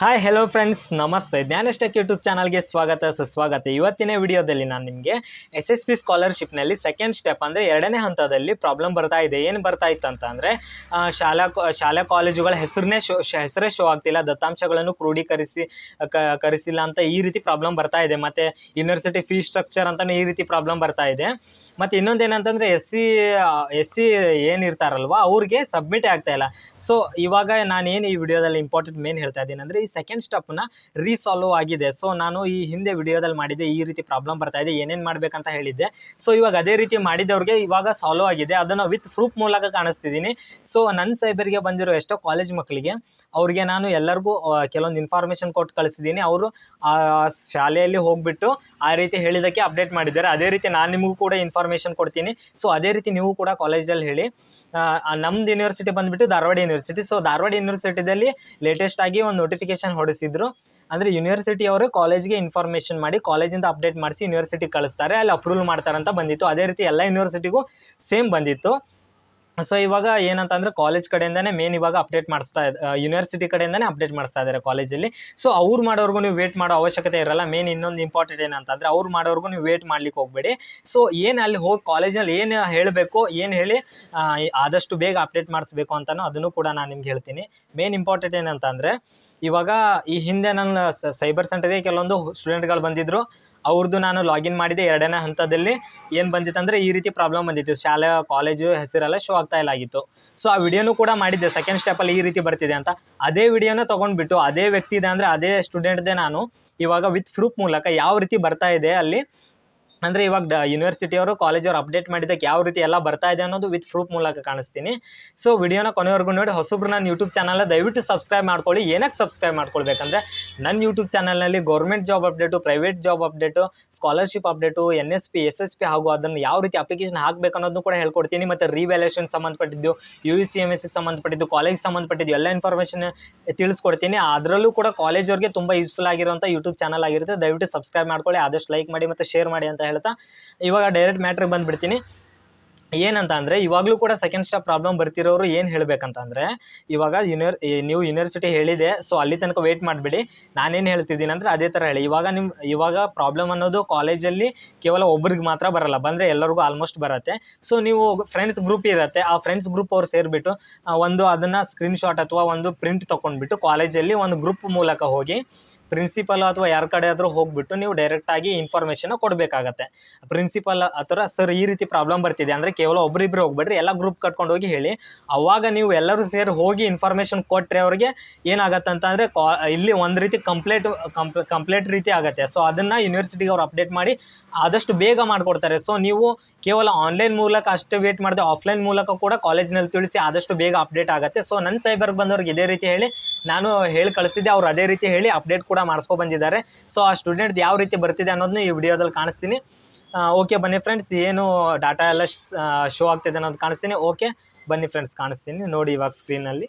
Hi hello friends ನಮಸ್ತೆ. ಜ್ಞಾನಸ್ಟೆಕ್ YouTube ಚಾನಲ್ಗೆ ಸ್ವಾಗತ. ಸುಸ್ವಾಗತ. ಇವತ್ತಿನ ವಿಡಿಯೋದಲ್ಲಿ ನಾನು ನಿಮಗೆ ಎಸ್ ಎಸ್ ಪಿ ಸ್ಕಾಲರ್ಶಿಪ್ನಲ್ಲಿ ಸೆಕೆಂಡ್ ಸ್ಟೆಪ್ ಅಂದರೆ ಎರಡನೇ ಹಂತದಲ್ಲಿ ಪ್ರಾಬ್ಲಮ್ ಬರ್ತಾ ಇದೆ. ಏನು ಬರ್ತಾ ಇತ್ತು ಅಂತ ಅಂದರೆ ಶಾಲಾ ಶಾಲಾ ಕಾಲೇಜುಗಳ ಹೆಸರನ್ನೇ ಶೋ ಹೆಸರೇ ಶೋ ಆಗ್ತಿಲ್ಲ. ದತ್ತಾಂಶಗಳನ್ನು ಕ್ರೋಢೀಕರಿಸಿ ಕರೆಸಿಲ್ಲ ಅಂತ ಈ ರೀತಿ ಪ್ರಾಬ್ಲಮ್ ಬರ್ತಾ ಇದೆ. ಮತ್ತು ಯೂನಿವರ್ಸಿಟಿ ಫೀ ಸ್ಟ್ರಕ್ಚರ್ ಅಂತಲೇ ಈ ರೀತಿ ಪ್ರಾಬ್ಲಮ್ ಬರ್ತಾ ಇದೆ. ಮತ್ತು ಇನ್ನೊಂದು ಏನಂತಂದರೆ ಎಸ್ ಸಿ ಎಸ್ ಸಿ ಏನಿರ್ತಾರಲ್ವ, ಅವ್ರಿಗೆ ಸಬ್ಮಿಟ್ ಆಗ್ತಾ ಇಲ್ಲ. ಸೊ ಇವಾಗ ನಾನು ಏನು ಈ ವಿಡಿಯೋದಲ್ಲಿ ಇಂಪಾರ್ಟೆಂಟ್ ಮೇನ್ ಹೇಳ್ತಾ ಇದ್ದೀನಿ ಅಂದರೆ ಈ ಸೆಕೆಂಡ್ ಸ್ಟೆಪ್ನ ರೀಸಾಲ್ವ್ ಆಗಿದೆ. ಸೊ ನಾನು ಈ ಹಿಂದೆ ವಿಡಿಯೋದಲ್ಲಿ ಮಾಡಿದ್ದೆ, ಈ ರೀತಿ ಪ್ರಾಬ್ಲಮ್ ಬರ್ತಾ ಇದೆ, ಏನೇನು ಮಾಡಬೇಕಂತ ಹೇಳಿದ್ದೆ. ಸೊ ಇವಾಗ ಅದೇ ರೀತಿ ಮಾಡಿದವ್ರಿಗೆ ಇವಾಗ ಸಾಲ್ವ್ ಆಗಿದೆ. ಅದನ್ನು ವಿತ್ ಪ್ರೂಫ್ ಮೂಲಕ ಕಾಣಿಸ್ತಿದ್ದೀನಿ. ಸೊ ನನ್ನ ಸೈಬರ್ಗೆ ಬಂದಿರೋ ಎಷ್ಟೋ ಕಾಲೇಜ್ ಮಕ್ಕಳಿಗೆ ಅವ್ರಿಗೆ ನಾನು ಎಲ್ಲರಿಗೂ ಕೆಲವೊಂದು ಇನ್ಫಾರ್ಮೇಷನ್ ಕೊಟ್ಟು ಕಳಿಸಿದ್ದೀನಿ. ಅವರು, ಆ, ಶಾಲೆಯಲ್ಲಿ ಹೋಗ್ಬಿಟ್ಟು ಆ ರೀತಿ ಹೇಳಿದ್ದಕ್ಕೆ ಅಪ್ಡೇಟ್ ಮಾಡಿದ್ದಾರೆ. ಅದೇ ರೀತಿ ನಾನು ನಿಮಗೂ ಕೂಡ ಇನ್ಫಾರ್ಮೇಷನ್ ಕೊಡ್ತೀನಿ. ಸೊ ಅದೇ ರೀತಿ ನೀವು ಕೂಡ ಕಾಲೇಜಲ್ಲಿ ಹೇಳಿ ನಮ್ದು ಯೂನಿವರ್ಸಿಟಿ ಬಂದುಬಿಟ್ಟು ಧಾರವಾಡ ಯೂನಿವರ್ಸಿಟಿ ಸೊ ಧಾರವಾಡ ಯೂನಿವರ್ಸಿಟಿದಲ್ಲಿ ಲೇಟೆಸ್ಟ್ ಆಗಿ ಒಂದು ನೋಟಿಫಿಕೇಶನ್ ಹೊಡಿಸಿದ್ರು. ಅಂದರೆ ಯೂನಿವರ್ಸಿಟಿ ಅವರು ಕಾಲೇಜ್ಗೆ ಇನ್ಫಾರ್ಮೇಷನ್ ಮಾಡಿ ಕಾಲೇಜಿಂದ ಅಪ್ಡೇಟ್ ಮಾಡಿಸಿ ಯೂನಿವರ್ಸಿಟಿ ಕಳಿಸ್ತಾರೆ. ಅಲ್ಲಿ ಅಪ್ರೂವಲ್ ಮಾಡ್ತಾರೆ ಅಂತ ಬಂದಿತ್ತು. ಅದೇ ರೀತಿ ಎಲ್ಲ ಯೂನಿವರ್ಸಿಟಿಗೂ ಸೇಮ್ ಬಂದಿತ್ತು. ಸೊ ಇವಾಗ ಏನಂತಂದ್ರೆ ಕಾಲೇಜ್ ಕಡೆಯಿಂದನೇ ಮೇನ್ ಇವಾಗ ಅಪ್ಡೇಟ್ ಮಾಡಿಸ್ತಾ ಯೂನಿವರ್ಸಿಟಿ ಕಡೆಯಿಂದನೇ ಅಪ್ಡೇಟ್ ಮಾಡಿಸ್ತಾ ಇದ್ದಾರೆ ಕಾಲೇಜಲ್ಲಿ ಸೊ ಅವ್ರು ಮಾಡೋರ್ಗು ನೀವು ವೇಟ್ ಮಾಡೋ ಅವಶ್ಯಕತೆ ಇರಲ್ಲ. ಮೇನ್ ಇನ್ನೊಂದು ಇಂಪಾರ್ಟೆಂಟ್ ಏನಂತಂದ್ರೆ ಅವ್ರು ಮಾಡೋರ್ಗು ನೀವು ವೇಟ್ ಮಾಡ್ಲಿಕ್ಕೆ ಹೋಗಬೇಡಿ. ಸೊ ಏನು ಅಲ್ಲಿ ಹೋಗಿ ಕಾಲೇಜಲ್ಲಿ ಏನು ಹೇಳಬೇಕು, ಏನು ಹೇಳಿ ಆದಷ್ಟು ಬೇಗ ಅಪ್ಡೇಟ್ ಮಾಡಿಸ್ಬೇಕು ಅಂತಲೂ ಅದನ್ನು ಕೂಡ ನಾನು ನಿಮ್ಗೆ ಹೇಳ್ತೀನಿ. ಮೇನ್ ಇಂಪಾರ್ಟೆಂಟ್ ಏನಂತಂದರೆ ಇವಾಗ ಈ ಹಿಂದೆ ನನ್ನ ಸೈಬರ್ ಸೆಂಟರ್ಗೆ ಕೆಲವೊಂದು ಸ್ಟೂಡೆಂಟ್ಗಳು ಬಂದಿದ್ದರು ಅವ್ರದ್ದು ನಾನು ಲಾಗಿನ್ ಮಾಡಿದೆ ಎರಡನೇ ಹಂತದಲ್ಲಿ ಏನು ಬಂದಿತ್ತು ಅಂದರೆ ಈ ರೀತಿ ಪ್ರಾಬ್ಲಮ್ ಬಂದಿತ್ತು. ಶಾಲೆ ಕಾಲೇಜು ಹೆಸರೆಲ್ಲ ಶೋ ಆಗ್ತಾ ಇಲ್ಲ ಆಗಿತ್ತು. ಸೊ ಆ ವಿಡಿಯೋನು ಕೂಡ ಮಾಡಿದ್ದೆ. ಸೆಕೆಂಡ್ ಸ್ಟೆಪಲ್ಲಿ ಈ ರೀತಿ ಬರ್ತಿದೆ ಅಂತ. ಅದೇ ವಿಡಿಯೋನ ತೊಗೊಂಡ್ಬಿಟ್ಟು, ಅದೇ ವ್ಯಕ್ತಿ ಇದೆ ಅಂದರೆ ಅದೇ ಸ್ಟೂಡೆಂಟ್ದೇ ನಾನು ಇವಾಗ ವಿತ್ ಪ್ರೂಫ್ ಮೂಲಕ ಯಾವ ರೀತಿ ಬರ್ತಾ ಇದೆ ಅಲ್ಲಿ ಅಂದರೆ ಇವಾಗ ಯೂನಿವರ್ಸಿಟಿಯವರು ಕಾಲೇಜವ್ರು ಅಪ್ಡೇಟ್ ಮಾಡಿದಕ್ಕೆ ಯಾವ ರೀತಿ ಎಲ್ಲ ಬರ್ತಾ ಇದೆ ಅನ್ನೋದು ವಿತ್ ಪ್ರೂಫ್ ಮೂಲಕ ಕಾಣಿಸ್ತೀನಿ. ಸೊ ವಿಡಿಯೋನ ಕೊನೆವರೆಗೂ ನೋಡಿ, ಹೊಸಬ್ರು ನನ್ನ ಯೂಟ್ಯೂಬ್ ಚಾನಲ್ ದಯವಿಟ್ಟು ಸಬ್ಸ್ಕ್ರೈಬ್ ಮಾಡ್ಕೊಳ್ಳಿ. ಏನಕ್ಕೆ ಸಬ್ಸ್ಕ್ರೈಬ್ ಮಾಡ್ಕೊಳ್ಬೇಕಂದ್ರೆ, ನನ್ನ ಯೂಟ್ಯೂಬ್ ಚಾನಲ್ನಲ್ಲಿ government job update private job update scholarship update N S P S S P ಹಾಗೂ ಅದನ್ನು ಯಾವ ರೀತಿ ಅಪ್ಲಿಕೇಶನ್ ಹಾಕಬೇಕು ಅನ್ನೋದನ್ನು ಕೂಡ ಹೇಳ್ಕೊಡ್ತೀನಿ. ಮತ್ತು ರಿವ್ಯಾಲ್ಯೂಷನ್ ಸಂಬಂಧಪಟ್ಟಿದ್ದು ಯು ಯು ಸಿ ಎಂ ಎಸ್ಗೆ ಸಂಬಂಧಪಟ್ಟಿದ್ದು ಕಾಲೇಜ್ ಸಂಬಂಧಪಟ್ಟಿದ್ದು, ಎಲ್ಲ ಇನ್ಫಾರ್ಮೇಷನ್ ತಿಳಿಸ್ಕೊಡ್ತೀನಿ. ಅದರಲ್ಲೂ ಕೂಡ ಕಾಲೇಜವ್ರಿಗೆ ತುಂಬ ಯೂಸ್ಫುಲ್ ಆಗಿರುವಂಥ ಯೂಟ್ಯೂಬ್ ಚಾನಲ್ ಆಗಿರುತ್ತೆ. ದಯವಿಟ್ಟು ಸಬ್ಸ್ಕ್ರೈಬ್ ಮಾಡ್ಕೊಳ್ಳಿ. ಆದಷ್ಟು ಲೈಕ್ ಮಾಡಿ ಮತ್ತು ಶೇರ್ ಮಾಡಿ ಅಂತ ಹೇಳ್ತಾ, ಇವಾಗ ಡೈರೆಕ್ಟ್ ಮ್ಯಾಟ್ರಿಗೆ ಬಂದುಬಿಡ್ತೀನಿ. ಏನಂತ ಅಂದರೆ ಇವಾಗಲೂ ಕೂಡ ಸೆಕೆಂಡ್ ಸ್ಟಾಪ್ ಪ್ರಾಬ್ಲಮ್ ಬರ್ತಿರೋರು ಏನು ಹೇಳಬೇಕಂತ ಅಂದರೆ ಇವಾಗ ಯೂನಿವರ್ ನೀವು ಯೂನಿವರ್ಸಿಟಿ ಹೇಳಿದೆ ಸೊ ಅಲ್ಲಿ ತನಕ ವೇಟ್ ಮಾಡಿಬಿಡಿ. ನಾನೇನು ಹೇಳ್ತಿದ್ದೀನಿ ಅಂದರೆ ಅದೇ ಥರ ಹೇಳಿ. ಇವಾಗ ನಿಮ್ಮ ಇವಾಗ ಪ್ರಾಬ್ಲಮ್ ಅನ್ನೋದು ಕಾಲೇಜಲ್ಲಿ ಕೇವಲ ಒಬ್ರಿಗೆ ಮಾತ್ರ ಬರಲ್ಲ, ಬಂದರೆ ಎಲ್ಲರಿಗೂ ಆಲ್ಮೋಸ್ಟ್ ಬರುತ್ತೆ. ಸೊ ನೀವು ಫ್ರೆಂಡ್ಸ್ ಗ್ರೂಪ್ ಇರುತ್ತೆ, ಆ ಫ್ರೆಂಡ್ಸ್ ಗ್ರೂಪ್ ಅವ್ರು ಸೇರಿಬಿಟ್ಟು ಒಂದು ಅದನ್ನು ಸ್ಕ್ರೀನ್ಶಾಟ್ ಅಥವಾ ಒಂದು ಪ್ರಿಂಟ್ ತೊಗೊಂಡ್ಬಿಟ್ಟು ಕಾಲೇಜಲ್ಲಿ ಒಂದು ಗ್ರೂಪ್ ಮೂಲಕ ಹೋಗಿ ಪ್ರಿನ್ಸಿಪಲ್ ಅಥವಾ ಯಾರ ಕಡೆ ಆದರೂ ಹೋಗ್ಬಿಟ್ಟು ನೀವು ಡೈರೆಕ್ಟಾಗಿ ಇನ್ಫಾರ್ಮೇಷನ್ನ ಕೊಡಬೇಕಾಗತ್ತೆ. ಪ್ರಿನ್ಸಿಪಲ್ ಅಥವಾ ಸರ್ ಈ ರೀತಿ ಪ್ರಾಬ್ಲಮ್ ಬರ್ತಿದೆ ಅಂದರೆ ಕೇವಲ ಒಬ್ಬರಿಬ್ಬರು ಹೋಗ್ಬೇಡ್ರಿ, ಎಲ್ಲ ಗ್ರೂಪ್ ಕಟ್ಕೊಂಡು ಹೋಗಿ ಹೇಳಿ. ಅವಾಗ ನೀವು ಎಲ್ಲರೂ ಸೇರಿ ಹೋಗಿ ಇನ್ಫಾರ್ಮೇಷನ್ ಕೊಟ್ಟರೆ ಅವ್ರಿಗೆ ಏನಾಗತ್ತೆ ಅಂತಂದರೆ ಕಾ, ಇಲ್ಲಿ ಒಂದು ರೀತಿ ಕಂಪ್ಲೇಟ್ ಕಂಪ್ ಕಂಪ್ಲೇಂಟ್ ರೀತಿ ಆಗುತ್ತೆ. ಸೊ ಅದನ್ನು ಯೂನಿವರ್ಸಿಟಿಗೆ ಅವ್ರು ಅಪ್ಡೇಟ್ ಮಾಡಿ ಆದಷ್ಟು ಬೇಗ ಮಾಡಿಕೊಡ್ತಾರೆ. ಸೊ ನೀವು ಕೇವಲ ಆನ್ಲೈನ್ ಮೂಲಕ ಅಷ್ಟು ವೇಟ್ ಮಾಡಿದೆ ಆಫ್ಲೈನ್ ಮೂಲಕ ಕೂಡ ಕಾಲೇಜ್ನಲ್ಲಿ ತಿಳಿಸಿ ಆದಷ್ಟು ಬೇಗ ಅಪ್ಡೇಟ್ ಆಗುತ್ತೆ. ಸೊ ನನ್ನ ಸೈಬರ್ ಬಂದವ್ರಿಗೆ ಇದೇ ರೀತಿ ಹೇಳಿ, ನಾನು ಹೇಳಿ ಕಳಿಸಿದ್ದೆ, ಅವ್ರು ಅದೇ ರೀತಿ ಹೇಳಿ ಅಪ್ಡೇಟ್ ಕೂಡ ಮಾಡಿಸ್ಕೊ ಬಂದಿದ್ದಾರೆ. ಸೊ ಆ ಸ್ಟೂಡೆಂಟ್ ಯಾವ ರೀತಿ ಬರ್ತಿದೆ ಅನ್ನೋದನ್ನ ಈ ವಿಡಿಯೋದಲ್ಲಿ ಕಾಣಿಸ್ತೀನಿ. ಓಕೆ ಬನ್ನಿ ಫ್ರೆಂಡ್ಸ್ ಏನು ಡಾಟಾ ಎಲ್ಲ ಶೋ ಆಗ್ತಿದೆ ಅನ್ನೋದು ಕಾಣಿಸ್ತೀನಿ. ಓಕೆ ಬನ್ನಿ ಫ್ರೆಂಡ್ಸ್ ಕಾಣಿಸ್ತೀನಿ. ನೋಡಿ ಇವಾಗ ಸ್ಕ್ರೀನಲ್ಲಿ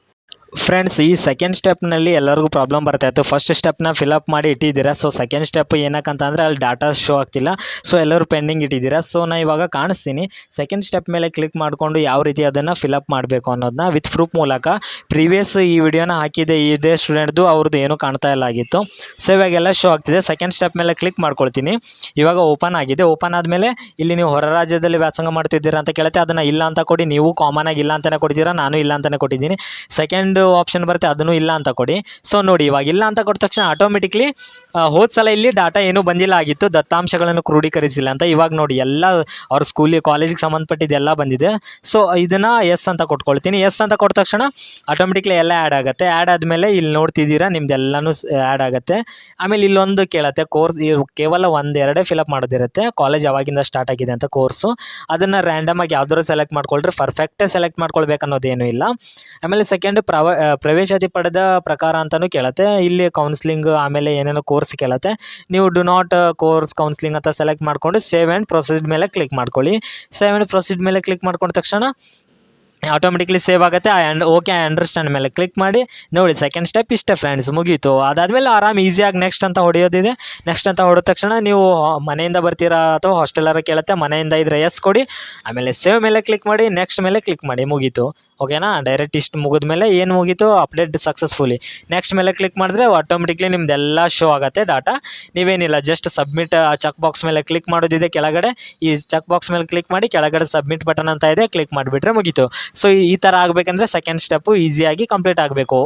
ಫ್ರೆಂಡ್ಸ್ ಈ ಸೆಕೆಂಡ್ ಸ್ಟೆಪ್ನಲ್ಲಿ ಎಲ್ಲರಿಗೂ ಪ್ರಾಬ್ಲಮ್ ಬರ್ತಾ ಇತ್ತು ಫಸ್ಟ್ ಸ್ಟೆಪ್ನ ಫಿಲಪ್ ಮಾಡಿ ಇಟ್ಟಿದ್ದೀರಾ? ಸೊ ಸೆಕೆಂಡ್ ಸ್ಟೆಪ್ ಏನಕ್ಕಂತಂದರೆ ಅಲ್ಲಿ ಡಾಟಾ ಶೋ ಆಗ್ತಿಲ್ಲ. ಸೊ ಎಲ್ಲರೂ ಪೆಂಡಿಂಗ್ ಇಟ್ಟಿದ್ದೀರಾ? ಸೊ ನಾ ಇವಾಗ ಕಾಣಿಸ್ತೀನಿ. ಸೆಕೆಂಡ್ ಸ್ಟೆಪ್ ಮೇಲೆ ಕ್ಲಿಕ್ ಮಾಡಿಕೊಂಡು ಯಾವ ರೀತಿ ಅದನ್ನು ಫಿಲಪ್ ಮಾಡಬೇಕು ಅನ್ನೋದನ್ನ ವಿತ್ ಪ್ರೂಫ್ ಮೂಲಕ. ಪ್ರೀವಿಯಸ್ ಈ ವಿಡಿಯೋನ ಹಾಕಿದೆ ಇದೇ ಸ್ಟೂಡೆಂಟ್ದು ಅವ್ರದ್ದು ಏನೂ ಕಾಣ್ತಾ ಇಲ್ಲ ಆಗಿತ್ತು. ಸೊ ಇವಾಗೆಲ್ಲ ಶೋ ಆಗ್ತಿದೆ. ಸೆಕೆಂಡ್ ಸ್ಟೆಪ್ ಮೇಲೆ ಕ್ಲಿಕ್ ಮಾಡ್ಕೊಳ್ತೀನಿ. ಇವಾಗ ಓಪನ್ ಆಗಿದೆ. ಓಪನ್ ಆದಮೇಲೆ ಇಲ್ಲಿ ನೀವು ಹೊರ ರಾಜ್ಯದಲ್ಲಿ ವ್ಯಾಸಂಗ ಮಾಡ್ತಿದ್ದೀರಾ ಅಂತ ಕೇಳುತ್ತೆ. ಅದನ್ನು ಇಲ್ಲ ಅಂತ ಕೊಡಿ. ನೀವು ಕಾಮನ್ ಆಗಿ ಇಲ್ಲ ಅಂತಲೇ ಕೊಡ್ತೀರಾ? ನಾನು ಇಲ್ಲ ಅಂತಲೇ ಕೊಟ್ಟಿದ್ದೀನಿ. ಸೆಕೆಂಡ್ ಆಪ್ಷನ್ ಬರುತ್ತೆ, ಅದನ್ನು ಇಲ್ಲ ಅಂತ ಕೊಡಿ. ಸೊ ನೋಡಿ, ಇವಾಗ ಇಲ್ಲ ಅಂತ ಕೊಟ್ಟ ತಕ್ಷಣ ಆಟೋಮೆಟಿಕ್ಲಿ ಹೋದ ಸಲ ಇಲ್ಲಿ ಡಾಟಾ ಏನೂ ಬಂದಿಲ್ಲ ಆಗಿತ್ತು, ದತ್ತಾಂಶಗಳನ್ನು ಕ್ರೋಢೀಕರಿಸಿಲ್ಲ ಅಂತ. ಇವಾಗ ನೋಡಿ, ಎಲ್ಲ ಅವ್ರ ಸ್ಕೂಲಿಗೆ ಕಾಲೇಜಿಗೆ ಸಂಬಂಧಪಟ್ಟಿದ್ದೆಲ್ಲ ಬಂದಿದೆ. ಸೊ ಇದನ್ನು ಎಸ್ ಅಂತ ಕೊಟ್ಕೊಳ್ತೀನಿ. ಎಸ್ ಅಂತ ಕೊಟ್ಟ ತಕ್ಷಣ ಆಟೋಮೆಟಿಕ್ಲಿ ಎಲ್ಲ ಆ್ಯಡ್ ಆಗುತ್ತೆ. ಆ್ಯಡ್ ಆದಮೇಲೆ ಇಲ್ಲಿ ನೋಡ್ತಿದ್ದೀರಾ ನಿಮ್ದೆಲ್ಲನೂ ಆ್ಯಡ್ ಆಗುತ್ತೆ. ಆಮೇಲೆ ಇಲ್ಲೊಂದು ಕೇಳುತ್ತೆ ಕೋರ್ಸ್ ಕೇವಲ ಒಂದೆರಡೇ ಫಿಲಪ್ ಮಾಡೋದಿರುತ್ತೆ. ಕಾಲೇಜ್ ಯಾವಾಗಿಂದ ಸ್ಟಾರ್ಟ್ ಆಗಿದೆ ಅಂತ ಕೋರ್ಸು ಅದನ್ನು ರ್ಯಾಂಡಮ್ ಆಗಿ ಯಾವ್ದಾದ್ರು ಸೆಲೆಕ್ಟ್ ಮಾಡ್ಕೊಳ್ರಿ. ಪರ್ಫೆಕ್ಟೇ ಸೆಲೆಕ್ಟ್ ಮಾಡ್ಕೊಳ್ಬೇಕು ಅನ್ನೋದೇನೂ ಇಲ್ಲ. ಆಮೇಲೆ ಸೆಕೆಂಡ್ ಪ್ರವ ಪ್ರವೇಶಾತಿ ಪಡೆದ ಪ್ರಕಾರ ಅಂತಲೂ ಕೇಳುತ್ತೆ. ಇಲ್ಲಿ ಕೌನ್ಸಿಲಿಂಗ್ ಆಮೇಲೆ ಏನೇನೋ ಕೋರ್ಸ್ ಕೇಳುತ್ತೆ. ನೀವು ಡು ನಾಟ್ ಕೋರ್ಸ್ ಕೌನ್ಸಿಲಿಂಗ್ ಅಂತ ಸೆಲೆಕ್ಟ್ ಮಾಡಿಕೊಂಡು ಸೇವ್ ಆ್ಯಂಡ್ ಪ್ರೊಸೀಡ್ ಮೇಲೆ ಕ್ಲಿಕ್ ಮಾಡ್ಕೊಳ್ಳಿ. ಸೇವ್ ಆ್ಯಂಡ್ ಪ್ರೊಸೀಡ್ ಮೇಲೆ ಕ್ಲಿಕ್ ಮಾಡ್ಕೊಂಡ ತಕ್ಷಣ ಆಟೋಮೆಟಿಕ್ಲಿ ಸೇವ್ ಆಗುತ್ತೆ. ಆ್ಯಂಡ್ ಓಕೆ ಐ ಅಂಡರ್ಸ್ಟ್ಯಾಂಡ್ ಮೇಲೆ ಕ್ಲಿಕ್ ಮಾಡಿ. ನೋಡಿ ಸೆಕೆಂಡ್ ಸ್ಟೆಪ್ ಇಷ್ಟೇ ಫ್ರೆಂಡ್ಸ್ ಮುಗೀತು. ಅದಾದಮೇಲೆ ಆರಾಮ್ ಈಸಿಯಾಗಿ ನೆಕ್ಸ್ಟ್ ಅಂತ ಹೊಡೆಯೋದಿದೆ. ನೆಕ್ಸ್ಟ್ ಅಂತ ಹೊಡೆದ ತಕ್ಷಣ ನೀವು ಮನೆಯಿಂದ ಬರ್ತೀರಾ ಅಥವಾ ಹಾಸ್ಟೆಲರ ಕೇಳುತ್ತೆ. ಮನೆಯಿಂದ ಇದ್ರೆ ಎಸ್ ಕೊಡಿ. ಆಮೇಲೆ ಸೇವ್ ಮೇಲೆ ಕ್ಲಿಕ್ ಮಾಡಿ ನೆಕ್ಸ್ಟ್ ಮೇಲೆ ಕ್ಲಿಕ್ ಮಾಡಿ, ಮುಗೀತು. ಓಕೆನಾ? ಡೈರೆಕ್ಟ್ ಇಷ್ಟು ಮುಗಿದ್ಮೇಲೆ ಏನು ಮುಗೀತು? ಅಪ್ಡೇಟ್ ಸಕ್ಸಸ್ಫುಲಿ ನೆಕ್ಸ್ಟ್ ಮೇಲೆ ಕ್ಲಿಕ್ ಮಾಡಿದ್ರೆ ಆಟೋಮೆಟಿಕ್ಲಿ ನಿಮ್ದೆಲ್ಲ ಶೋ ಆಗುತ್ತೆ ಡಾಟಾ ನೀವೇನಿಲ್ಲ ಜಸ್ಟ್ ಸಬ್ಮಿಟ್ ಚೆಕ್ ಬಾಕ್ಸ್ ಮೇಲೆ ಕ್ಲಿಕ್ ಮಾಡೋದಿದೆ ಕೆಳಗಡೆ. ಈ ಚೆಕ್ ಬಾಕ್ಸ್ ಮೇಲೆ ಕ್ಲಿಕ್ ಮಾಡಿ ಕೆಳಗಡೆ ಸಬ್ಮಿಟ್ ಬಟನ್ ಅಂತ ಇದೆ ಕ್ಲಿಕ್ ಮಾಡಿಬಿಟ್ರೆ ಮುಗೀತು. ಸೊ ಈ ಥರ ಆಗಬೇಕಂದ್ರೆ ಸೆಕೆಂಡ್ ಸ್ಟೆಪ್ಪು ಈಸಿಯಾಗಿ ಕಂಪ್ಲೀಟ್ ಆಗಬೇಕು.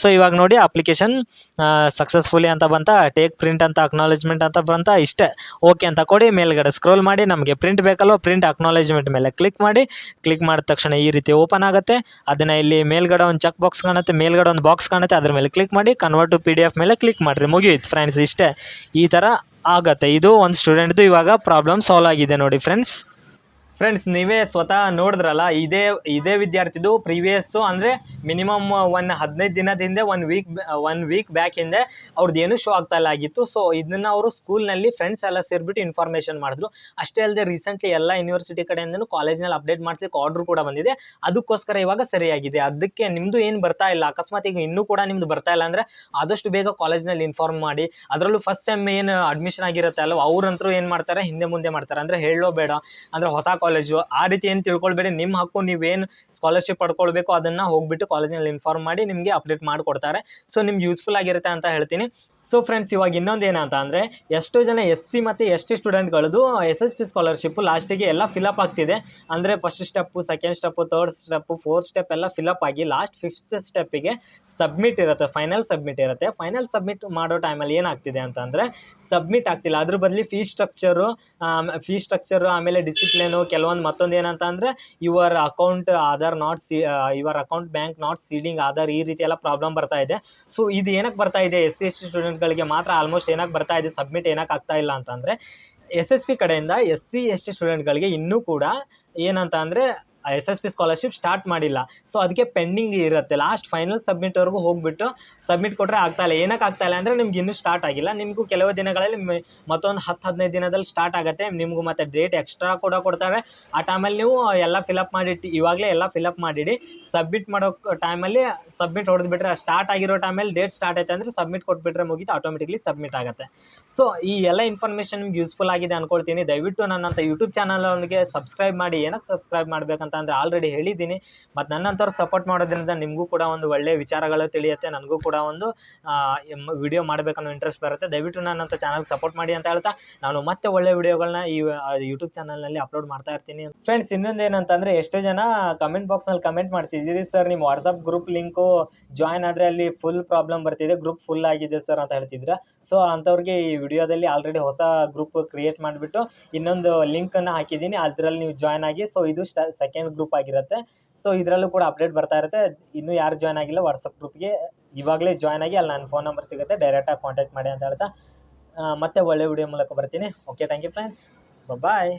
ಸೊ ಇವಾಗ ನೋಡಿ ಅಪ್ಲಿಕೇಶನ್ ಸಕ್ಸಸ್ಫುಲಿ ಅಂತ ಬಂತ ಟೇಕ್ ಪ್ರಿಂಟ್ ಅಂತ ಅಕ್ನಾಲೆಜ್ಮೆಂಟ್ ಅಂತ ಬಂತ, ಇಷ್ಟೇ. ಓಕೆ ಅಂತ ಕೊಡಿ, ಮೇಲ್ಗಡೆ ಸ್ಕ್ರೋಲ್ ಮಾಡಿ, ನಮಗೆ ಪ್ರಿಂಟ್ ಬೇಕಲ್ವ ಪ್ರಿಂಟ್ ಅಕ್ನಾಲೆಜ್ಮೆಂಟ್ ಮೇಲೆ ಕ್ಲಿಕ್ ಮಾಡಿ ಕ್ಲಿಕ್ ಮಾಡಿದ ತಕ್ಷಣ ಈ ರೀತಿ ಓಪನ್ ಆಗುತ್ತೆ. ಅದನ್ನು ಇಲ್ಲಿ ಮೇಲ್ಗಡೆ ಒಂದು ಚೆಕ್ ಬಾಕ್ಸ್ ಕಾಣುತ್ತೆ, ಮೇಲ್ಗಡೆ ಒಂದು ಬಾಕ್ಸ್ ಕಾಣುತ್ತೆ, ಅದ್ರ ಮೇಲೆ ಕ್ಲಿಕ್ ಮಾಡಿ convert to P D F ಮೇಲೆ ಕ್ಲಿಕ್ ಮಾಡಿರಿ, ಮುಗಿಯುತ್ತೆ ಫ್ರೆಂಡ್ಸ್ ಇಷ್ಟೇ. ಈ ಥರ ಆಗತ್ತೆ. ಇದು ಒಂದು ಸ್ಟೂಡೆಂಟ್ದು ಇವಾಗ ಪ್ರಾಬ್ಲಮ್ ಸಾಲ್ವ್ ಆಗಿದೆ ನೋಡಿ ಫ್ರೆಂಡ್ಸ್ ಫ್ರೆಂಡ್ಸ್ ನೀವೇ ಸ್ವತಃ ನೋಡಿದ್ರಲ್ಲ, ಇದೇ ಇದೇ ವಿದ್ಯಾರ್ಥಿದು ಪ್ರೀವಿಯಸ್ಸು ಅಂದರೆ ಮಿನಿಮಮ್ ಒಂದು ಹದಿನೈದು ದಿನದ ಹಿಂದೆ one week one week back ಹಿಂದೆ ಅವ್ರದ್ದು ಏನು ಶೋ ಆಗ್ತಾ ಆಗಿತ್ತು. ಸೊ ಇದನ್ನು ಅವರು ಸ್ಕೂಲ್ನಲ್ಲಿ ಫ್ರೆಂಡ್ಸ್ ಎಲ್ಲ ಸೇರಿಬಿಟ್ಟು ಇನ್ಫಾರ್ಮೇಷನ್ ಮಾಡಿದ್ರು. ಅಷ್ಟೇ ಅಲ್ಲದೆ ರೀಸೆಂಟ್ಲಿ ಎಲ್ಲ ಯೂನಿವರ್ಸಿಟಿ ಕಡೆಯಿಂದನು ಕಾಲೇಜ್ನಲ್ಲಿ ಅಪ್ಡೇಟ್ ಮಾಡ್ಲಿಕ್ಕೆ ಆರ್ಡ್ರ್ ಕೂಡ ಬಂದಿದೆ. ಅದಕ್ಕೋಸ್ಕರ ಇವಾಗ ಸರಿಯಾಗಿದೆ. ಅದಕ್ಕೆ ನಿಮ್ಮದು ಏನು ಬರ್ತಾ ಇಲ್ಲ, ಅಕಸ್ಮಾತ್ ಈಗ ಇನ್ನೂ ಕೂಡ ನಿಮ್ದು ಬರ್ತಾ ಇಲ್ಲ ಅಂದರೆ ಆದಷ್ಟು ಬೇಗ ಕಾಲೇಜ್ನಲ್ಲಿ ಇನ್ಫಾರ್ಮ್ ಮಾಡಿ. ಅದರಲ್ಲೂ ಫಸ್ಟ್ ಸೆಮ್ ಏನು ಅಡ್ಮಿಷನ್ ಆಗಿರುತ್ತೆ ಅಲ್ವ, ಅವ್ರಂತರೂ ಏನು ಮಾಡ್ತಾರೆ, ಹಿಂದೆ ಮುಂದೆ ಮಾಡ್ತಾರೆ. ಅಂದರೆ ಹೇಳೋ ಬೇಡ. ಅಂದರೆ ಹೊಸ ಕಾಲೇಜು ಆ ರೀತಿ ಏನು ತಿಳ್ಕೊಳ್ಬೇಡಿ ನಿಮ್ಮ ಹಕ್ಕು ನೀವೇನು ಸ್ಕಾಲರ್ಶಿಪ್ ಪಡ್ಕೊಳ್ಬೇಕು ಅದನ್ನು ಹೋಗ್ಬಿಟ್ಟು ಕಾಲೇಜಿನಲ್ಲಿ ಇನ್ಫಾರ್ಮ್ ಮಾಡಿ ನಿಮಗೆ ಅಪ್ಡೇಟ್ ಮಾಡಿಕೊಡ್ತಾರೆ. ಸೊ ನಿಮ್ಗೆ ಯೂಸ್ಫುಲ್ ಆಗಿರುತ್ತೆ ಅಂತ ಹೇಳ್ತೀನಿ. ಸೊ ಫ್ರೆಂಡ್ಸ್ ಇವಾಗ ಇನ್ನೊಂದು ಏನಂತ ಅಂದರೆ ಎಷ್ಟು ಜನ ಎಸ್ ಸಿ ಮತ್ತು ಎಸ್ ಟಿ ಸ್ಟೂಡೆಂಟ್ಗಳದ್ದು ಎಸ್ ಎಸ್ ಪಿ ಸ್ಕಾಲರ್ಶಿಪ್ಪು ಲಾಸ್ಟಿಗೆ ಎಲ್ಲ ಫಿಲಪ್ ಆಗ್ತಿದೆ. ಅಂದರೆ first step second step third step fourth step ಎಲ್ಲ ಫಿಲಪ್ ಆಗಿ ಲಾಸ್ಟ್ ಫಿಫ್ತ್ ಸ್ಟೆಪ್ಪಿಗೆ ಸಬ್ಮಿಟ್ ಇರುತ್ತೆ ಫೈನಲ್ ಸಬ್ಮಿಟ್ ಇರುತ್ತೆ. ಫೈನಲ್ ಸಬ್ಮಿಟ್ ಮಾಡೋ ಟೈಮಲ್ಲಿ ಏನಾಗ್ತಿದೆ ಅಂತಂದರೆ ಸಬ್ಮಿಟ್ ಆಗ್ತಿಲ್ಲ. ಅದ್ರ ಬದಲಿ ಫೀ ಸ್ಟ್ರಕ್ಚರು ಫೀ ಸ್ಟ್ರಕ್ಚರು ಆಮೇಲೆ ಡಿಸಿಪ್ಲಿನು ಕೆಲವೊಂದು ಮತ್ತೊಂದು ಏನಂತ ಅಂದರೆ your account Aadhaar not see your account bank not seeding Aadhaar ಈ ರೀತಿ ಎಲ್ಲ ಪ್ರಾಬ್ಲಮ್ ಬರ್ತಾ ಇದೆ. ಸೊ ಇದು ಏನಕ್ಕೆ ಬರ್ತಾ ಇದೆ? ಎಸ್ ಸಿ ಎಸ್ ಟಿ ಸ್ಟೂಡೆಂಟ್ಗಳಿಗೆ ಮಾತ್ರ ಆಲ್ಮೋಸ್ಟ್ ಏನಕ್ಕೆ ಬರ್ತಾ ಇದೆ ಸಬ್ಮಿಟ್ ಏನಕ್ಕೆ ಆಗ್ತಾ ಇಲ್ಲ ಅಂತಂದರೆ ಎಸ್ ಎಸ್ ಪಿ ಕಡೆಯಿಂದ ಎಸ್ ಸಿ ಎಸ್ ಟಿ ಸ್ಟೂಡೆಂಟ್ಗಳಿಗೆ ಇನ್ನೂ ಕೂಡ ಏನಂತ ಅಂದರೆ S S P scholarship start ಮಾಡಿಲ್ಲ. ಸೊ ಅದಕ್ಕೆ ಪೆಂಡಿಂಗ್ ಇರುತ್ತೆ. ಲಾಸ್ಟ್ ಫೈನಲ್ ಸಬ್ಮಿಟ್ವರೆಗೂ ಹೋಗ್ಬಿಟ್ಟು ಸಬ್ಮಿಟ್ ಕೊಟ್ಟರೆ ಆಗ್ತಾ ಇಲ್ಲ. ಏನಕ್ಕೆ ಆಗ್ತಾ ಇಲ್ಲ ಅಂದರೆ ನಿಮ್ಗೆ ಇನ್ನೂ ಸ್ಟಾರ್ಟ್ ಆಗಿಲ್ಲ. ನಿಮಗೂ ಕೆಲವು ದಿನಗಳಲ್ಲಿ ಮತ್ತೊಂದು ಹತ್ತು ಹದಿನೈದು ದಿನದಲ್ಲಿ ಸ್ಟಾರ್ಟ್ ಆಗುತ್ತೆ. ನಿಮಗೂ ಮತ್ತೆ ಡೇಟ್ ಎಕ್ಸ್ಟ್ರಾ ಕೂಡ ಕೊಡ್ತಾರೆ ಆ ಟೈಮಲ್ಲಿ ನೀವು ಎಲ್ಲ ಫಿಲಪ್ ಮಾಡಿಟ್ಟು ಇವಾಗಲೇ ಎಲ್ಲ ಫಿಲಪ್ ಮಾಡಿಡಿ. ಸಬ್ಮಿಟ್ ಮಾಡೋ ಟೈಮಲ್ಲಿ ಸಬ್ಮಿಟ್ ಹೊಡೆದ್ಬಿಟ್ರೆ ಸ್ಟಾರ್ಟ್ ಆಗಿರೋ ಟೈಮಲ್ಲಿ ಡೇಟ್ ಸ್ಟಾರ್ಟ್ ಆಯ್ತು ಅಂದರೆ ಸಬ್ಮಿಟ್ ಕೊಟ್ಬಿಟ್ರೆ ಮುಗಿತು. ಆಟೋಮೆಟಿಕ್ಲಿ ಸಬ್ಮಿಟ್ ಆಗುತ್ತೆ. ಸೊ ಈ ಎಲ್ಲ ಇನ್ಫಾರ್ಮೇಷನ್ ನಿಮ್ಗೆ ಯೂಸ್ಫುಲ್ ಆಗಿದೆ ಅನ್ಕೊಳ್ತೀನಿ. ದಯವಿಟ್ಟು ನನ್ನಂಥ ಯೂಟ್ಯೂಬ್ ಚಾನಲ್ಗೆ ಸಬ್ಸ್ಕ್ರೈಬ್ ಮಾಡಿ. ಏನಕ್ಕೆ ಸಬ್ಸ್ಕ್ರೈಬ್ ಮಾಡಬೇಕಂತ ಅಂದರೆ ಆಲ್ರೆಡಿ ಹೇಳಿದ್ದೀನಿ. ಮತ್ತು ನನ್ನಂಥವ್ರು ಸಪೋರ್ಟ್ ಮಾಡೋದ್ರಿಂದ ನಿಮಗೂ ಕೂಡ ಒಂದು ಒಳ್ಳೆಯ ವಿಚಾರಗಳು ತಿಳಿಯುತ್ತೆ. ನನಗೂ ಕೂಡ ಒಂದು ವಿಡಿಯೋ ಮಾಡಬೇಕನ್ನೋ ಇಂಟ್ರೆಸ್ಟ್ ಬರುತ್ತೆ. ದಯವಿಟ್ಟು ನನ್ನಂಥ ಚಾನಲ್ ಸಪೋರ್ಟ್ ಮಾಡಿ ಅಂತ ಹೇಳ್ತಾ, ನಾನು ಮತ್ತೆ ಒಳ್ಳೆ ವಿಡಿಯೋಗಳನ್ನ ಈ ಯೂಟ್ಯೂಬ್ ಚಾನಲ್ನಲ್ಲಿ ಅಪ್ಲೋಡ್ ಮಾಡ್ತಾ ಇರ್ತೀನಿ. ಫ್ರೆಂಡ್ಸ್ ಇನ್ನೊಂದು ಏನಂತಂದರೆ ಎಷ್ಟೋ ಜನ ಕಮೆಂಟ್ ಬಾಕ್ಸ್ನಲ್ಲಿ ಕಮೆಂಟ್ ಮಾಡ್ತಿದ್ದೀರಿ ಸರ್ ನಿಮ್ಮ ವಾಟ್ಸಪ್ ಗ್ರೂಪ್ ಲಿಂಕು ಜಾಯ್ನ್ ಆದರೆ ಅಲ್ಲಿ ಫುಲ್ ಪ್ರಾಬ್ಲಮ್ ಬರ್ತಿದೆ. ಗ್ರೂಪ್ ಫುಲ್ ಆಗಿದೆ ಸರ್ ಅಂತ ಹೇಳ್ತಿದ್ರ. ಸೊ ಅಂಥವ್ರಿಗೆ ಈ ವಿಡಿಯೋದಲ್ಲಿ ಆಲ್ರೆಡಿ ಹೊಸ ಗ್ರೂಪ್ ಕ್ರಿಯೇಟ್ ಮಾಡಿಬಿಟ್ಟು ಇನ್ನೊಂದು ಲಿಂಕನ್ನು ಹಾಕಿದ್ದೀನಿ. ಅದರಲ್ಲಿ ನೀವು ಜಾಯ್ನ್ ಆಗಿ ಸೊ ಇದು ಸ್ಟ ಸೆಕೆಂಡ್ ಗ್ರೂಪ್ ಆಗಿರುತ್ತೆ. ಸೊ ಇದರಲ್ಲೂ ಕೂಡ ಅಪ್ಡೇಟ್ ಬರ್ತಾ ಇರುತ್ತೆ. ಇನ್ನೂ ಯಾರು ಜಾಯ್ನ್ ಆಗಿಲ್ಲ ವಾಟ್ಸಪ್ ಗ್ರೂಪ್ಗೆ ಇವಾಗಲೇ ಜಾಯ್ನ್ ಆಗಿ ಅಲ್ಲಿ ನನ್ನ ಫೋನ್ ನಂಬರ್ ಸಿಗುತ್ತೆ. ಡೈರೆಕ್ಟಾಗಿ ಕಾಂಟ್ಯಾಕ್ಟ್ ಮಾಡಿ ಅಂತ ಹೇಳ್ತಾ ಮತ್ತೆ ಒಳ್ಳೆ ವಿಡಿಯೋ ಮೂಲಕ ಬರ್ತೀನಿ. Okay thank you friends bye